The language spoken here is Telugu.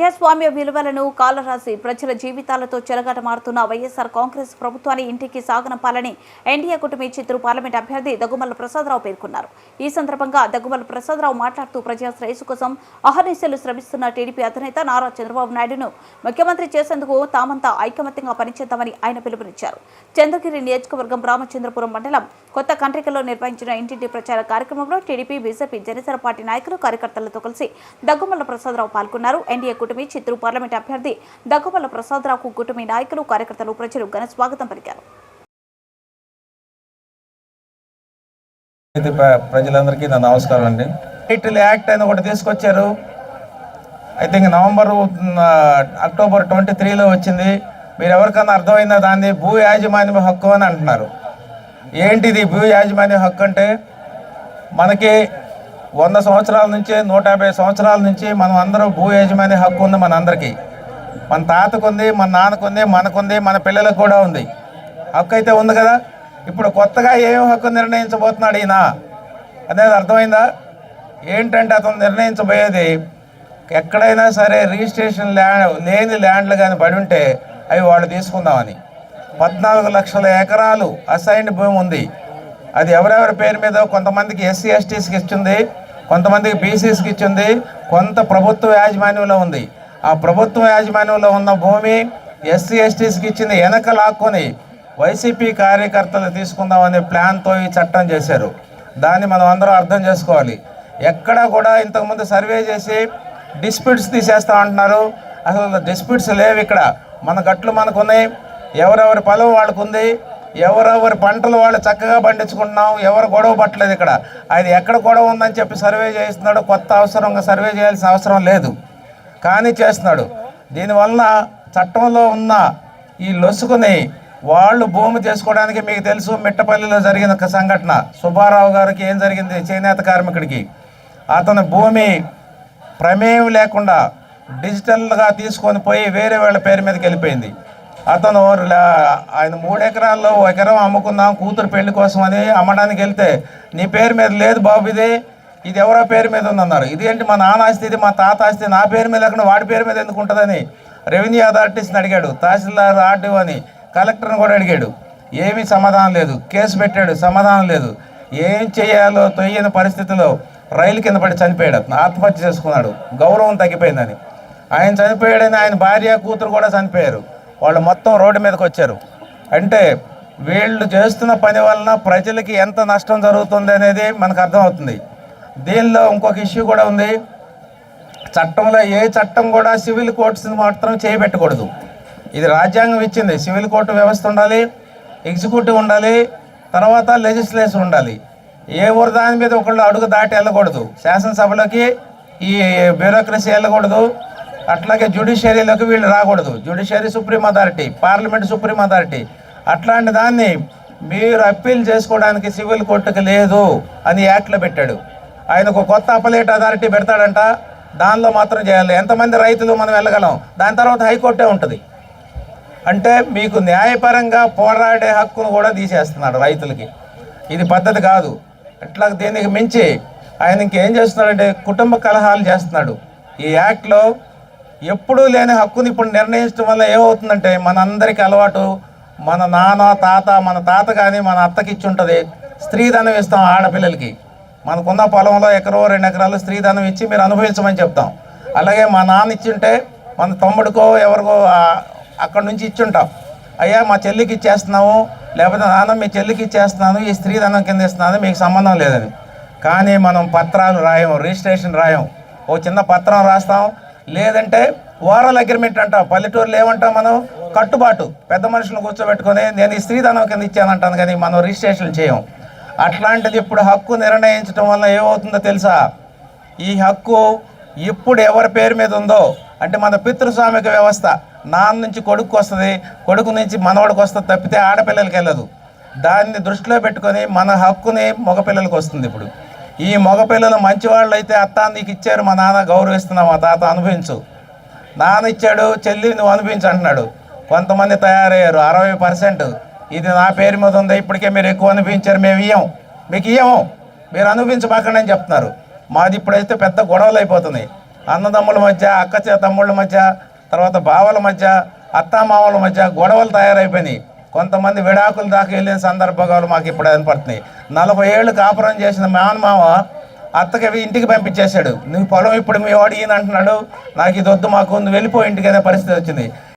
ప్రజాస్వామ్య విలువలను కాలరాసి ప్రజల జీవితాలతో చెలగాటమారుతున్న వైఎస్ఆర్ కాంగ్రెస్ ప్రభుత్వాన్ని ఇంటికి సాగనంపాలని ఎన్డీఏ కుటుంబ చిత్తూరు పార్లమెంట్ అభ్యర్థి దగ్గుమల్ల ప్రసాదరావు పేర్కొన్నారు. ఈ సందర్భంగా దగ్గుమల్ల ప్రసాదరావు మాట్లాడుతూ ప్రజా శ్రేయస్సు కోసం అహర్నిశలు శ్రమిస్తున్న టీడీపీ అధినేత నారా చంద్రబాబు నాయుడును ముఖ్యమంత్రి చేసేందుకు తామంతా ఐకమత్యంగా పనిచేద్దామని ఆయన పిలుపునిచ్చారు. చంద్రగిరి నియోజకవర్గం రామచంద్రపురం మండలం కొత్త కంట్రికలో నిర్వహించిన ఇంటింటి ప్రచార కార్యక్రమంలో టీడీపీ బీజేపీ జనసేన పార్టీ నాయకులు కార్యకర్తలతో కలిసి దగ్గుమల్ల ప్రసాదరావు పాల్గొన్నారు. ఎన్డీఏ కూటమి చిత్తూరు పార్లమెంట్ అభ్యర్థి దగ్గుమల్ల ప్రసాదరావుకు కూటమి నాయకులు కార్యకర్తలు ప్రజలు ఘన స్వాగతం పలికారు. ఇది ప్రజలందరికీ నా నమస్కారం అండి. టైటిల్ యాక్ట్ అని ఒకటి తీసుకొచ్చారు. I think November October twenty త్రీలో వచ్చింది. మీరు ఎవరికన్నా అర్థమైందా దాన్ని? భూ యాజమాన్యం హక్కు అని అంటున్నారు. ఏంటిది భూ యాజమాన్య హక్కు అంటే? మనకి వంద సంవత్సరాల నుంచి నూట యాభై సంవత్సరాల నుంచి మనం అందరూ భూ యజమాని హక్కు ఉంది మన అందరికీ మన తాతకుంది మన నాన్నకుంది మనకుంది మన పిల్లలకు కూడా ఉంది. హక్కు అయితే ఉంది కదా? ఇప్పుడు కొత్తగా ఏం హక్కు నిర్ణయించబోతున్నాడు ఈయన? అనేది అర్థమైందా? ఏంటంటే అతను నిర్ణయించబోయేది ఎక్కడైనా సరే రిజిస్ట్రేషన్ ల్యాండ్ లేని ల్యాండ్లు కానీ పడి ఉంటే అవి వాళ్ళు తీసుకుందామని. పద్నాలుగు లక్షల ఎకరాలు అసైన్డ్ భూమి ఉంది. అది ఎవరెవరి పేరు మీద కొంతమందికి ఎస్సీ ఎస్టీస్కి ఇచ్చింది కొంతమందికి బీసీస్కి ఇచ్చింది కొంత ప్రభుత్వ యాజమాన్యంలో ఉంది. ఆ ప్రభుత్వ యాజమాన్యంలో ఉన్న భూమి ఎస్సీ ఎస్టీస్కి ఇచ్చింది వెనక లాక్కొని వైసీపీ కార్యకర్తలు తీసుకుందామనే ప్లాన్తో ఈ చట్టం చేశారు. దాన్ని మనం అందరం అర్థం చేసుకోవాలి. ఎక్కడా కూడా ఇంతకుముందు సర్వే చేసి డిస్ప్యూట్స్ తీసేస్తా అంటున్నారు. అసలు డిస్ప్యూట్స్ లేవు ఇక్కడ. మన గట్లు మనకున్నాయి ఎవరెవరి పొలం వాళ్ళకు ఉంది. ఎవరెవరి పంటలు వాళ్ళు చక్కగా పండించుకుంటున్నాం ఎవరు గొడవ పట్టలేదు ఇక్కడ. అది ఎక్కడ గొడవ ఉందని చెప్పి సర్వే చేస్తున్నాడు కొత్త అవసరంగా సర్వే చేయాల్సిన అవసరం లేదు. కానీ చేస్తున్నాడు. దీనివలన చట్టంలో ఉన్న ఈ లొసుకుని వాళ్ళు భూమి చేసుకోవడానికి మీకు తెలుసు మిట్టపల్లిలో జరిగిన ఒక సంఘటన. సుబ్బారావు గారికి ఏం జరిగింది? చేనేత కార్మికుడికి. అతని భూమి ప్రమేయం లేకుండా డిజిటల్గా తీసుకొని పోయి వేరే వాళ్ళ పేరు మీదకి వెళ్ళిపోయింది. అతను ఆయన మూడు ఎకరాల్లో ఒక ఎకరం అమ్ముకుందాం కూతురు పెళ్ళి కోసం అని అమ్మడానికి వెళ్తే నీ పేరు మీద లేదు బాబు ఇది ఇది ఎవరో పేరు మీద ఉందన్నారు. ఇదేంటి మా నాన్న ఆస్తి ఇది మా తాత ఆస్తి నా పేరు మీద లేకుండా వాడి పేరు మీద ఎందుకు ఉంటుందని రెవెన్యూ అథారిటీస్ని అడిగాడు. తహసీల్దార్ ఆర్డీఓ అని కలెక్టర్ని కూడా అడిగాడు. ఏమీ సమాధానం లేదు. కేసు పెట్టాడు. సమాధానం లేదు. ఏం చేయాలో తొయ్యని పరిస్థితిలో రైలు కింద పడి చనిపోయాడు. ఆత్మహత్య చేసుకున్నాడు. గౌరవం తగ్గిపోయిందని. ఆయన చనిపోయాడని ఆయన భార్య కూతురు కూడా చనిపోయారు. వాళ్ళు మొత్తం రోడ్డు మీదకి వచ్చారు. అంటే వీళ్ళు చేస్తున్న పని వలన ప్రజలకి ఎంత నష్టం జరుగుతుంది అనేది మనకు అర్థమవుతుంది. దీనిలో ఇంకొక ఇష్యూ కూడా ఉంది. చట్టంలో ఏ చట్టం కూడా సివిల్ కోర్ట్స్ మాత్రం చేయబెట్టకూడదు ఇది రాజ్యాంగం ఇచ్చింది. సివిల్ కోర్టు వ్యవస్థ ఉండాలి ఎగ్జిక్యూటివ్ ఉండాలి తర్వాత లెజిస్లేషన్ ఉండాలి. ఏ ఊరు దాని మీద ఒకళ్ళు అడుగు దాటి వెళ్ళకూడదు. శాసనసభలోకి ఈ బ్యూరోక్రసీ వెళ్ళకూడదు. అట్లాగే జ్యుడిషియరీలోకి వీళ్ళు రాకూడదు. Judiciary supreme authority parliament supreme authority అట్లాంటి దాన్ని మీరు అప్పీల్ చేసుకోవడానికి సివిల్ కోర్టుకి లేదు అని యాక్ట్లో పెట్టాడు. ఆయనకు కొత్త అపలేట్ అథారిటీ పెడతాడంట. దానిలో మాత్రం చేయాలి. ఎంతమంది రైతులు మనం వెళ్ళగలం? దాని తర్వాత హైకోర్టే ఉంటుంది. అంటే మీకు న్యాయపరంగా పోరాడే హక్కును కూడా తీసేస్తున్నాడు రైతులకి. ఇది పద్ధతి కాదు. అట్లా దీనికి మించి ఆయన ఇంకేం చేస్తున్నాడంటే కుటుంబ కలహాలు చేస్తున్నాడు. ఈ యాక్ట్లో ఎప్పుడూ లేని హక్కుని ఇప్పుడు నిర్ణయించడం వల్ల ఏమవుతుందంటే మనందరికీ అలవాటు మన నాన్న తాత మన తాత కానీ మన అత్తకి ఇచ్చి ఉంటుంది స్త్రీధనం ఇస్తాం ఆడపిల్లలకి. మనకున్న పొలంలో ఎకరో రెండు ఎకరాలు స్త్రీధనం ఇచ్చి మీరు అనుభవించమని చెప్తాం. అలాగే మా నాన్న ఇచ్చింటే మన తమ్ముడికో ఎవరికో అక్కడి నుంచి ఇచ్చుంటాం. అయ్యా మా చెల్లికి ఇచ్చేస్తున్నాము లేకపోతే నాన్న మీ చెల్లికి ఇచ్చేస్తున్నాను ఈ స్త్రీధనం కింద ఇస్తున్నాను మీకు సంబంధం లేదని. కానీ మనం పత్రాలు రాయం రిజిస్ట్రేషన్ రాయం. ఓ చిన్న పత్రం రాస్తాం లేదంటే ఓరల్ అగ్రిమెంట్ అంటాం. పల్లెటూరులో ఏమంటాం మనం. కట్టుబాటు. పెద్ద మనుషులను కూర్చోబెట్టుకొని నేను ఈ స్త్రీధనం కింద ఇచ్చానంటాను కానీ మనం రిజిస్ట్రేషన్ చేయం. అట్లాంటిది ఇప్పుడు హక్కు నిర్ణయించడం వల్ల ఏమవుతుందో తెలుసా? ఈ హక్కు ఇప్పుడు ఎవరి పేరు మీద ఉందో అంటే మన పితృస్వామిక వ్యవస్థ నాన్న నుంచి కొడుకు వస్తుంది కొడుకు నుంచి మనవాడికి వస్తుంది తప్పితే ఆడపిల్లలకి వెళ్ళదు. దాన్ని దృష్టిలో పెట్టుకొని మన హక్కుని మగపిల్లలకు వస్తుంది ఇప్పుడు. ఈ మగపిల్లలు మంచివాళ్ళు అయితే అత్త నీకు ఇచ్చారు మా నాన్న గౌరవిస్తున్నావు మా తాత అనుభవించు. నాన్న ఇచ్చాడు చెల్లి నువ్వు అనిపించు అంటున్నాడు. కొంతమంది తయారయ్యారు అరవై పర్సెంట్. ఇది నా పేరు మీద ఉంది ఇప్పటికే మీరు ఎక్కువ అనిపించారు మేము ఇయ్యం. మీకు ఇయ్యము. మీరు అనిపించబాకండి అని చెప్తున్నారు. మాది ఇప్పుడైతే పెద్ద గొడవలు అయిపోతున్నాయి. అన్నదమ్ముల మధ్య అక్క తమ్ముళ్ళ మధ్య తర్వాత బావల మధ్య అత్తామామల మధ్య గొడవలు తయారైపోయినాయి. కొంతమంది విడాకులు దాకా వెళ్ళిన సందర్భాలు మాకు ఇప్పుడు కనపడుతున్నాయి నలభై ఏళ్ళు కాపురం చేసిన మేనమామ అత్తకి ఇంటికి పంపించేశాడు. నీ పొలం ఇప్పుడు మీ వాడు ఈయన అంటున్నాడు నాకు ఇది వద్దు మాకు వెళ్ళిపోయి వెళ్ళిపో ఇంటికి అనే పరిస్థితి వచ్చింది.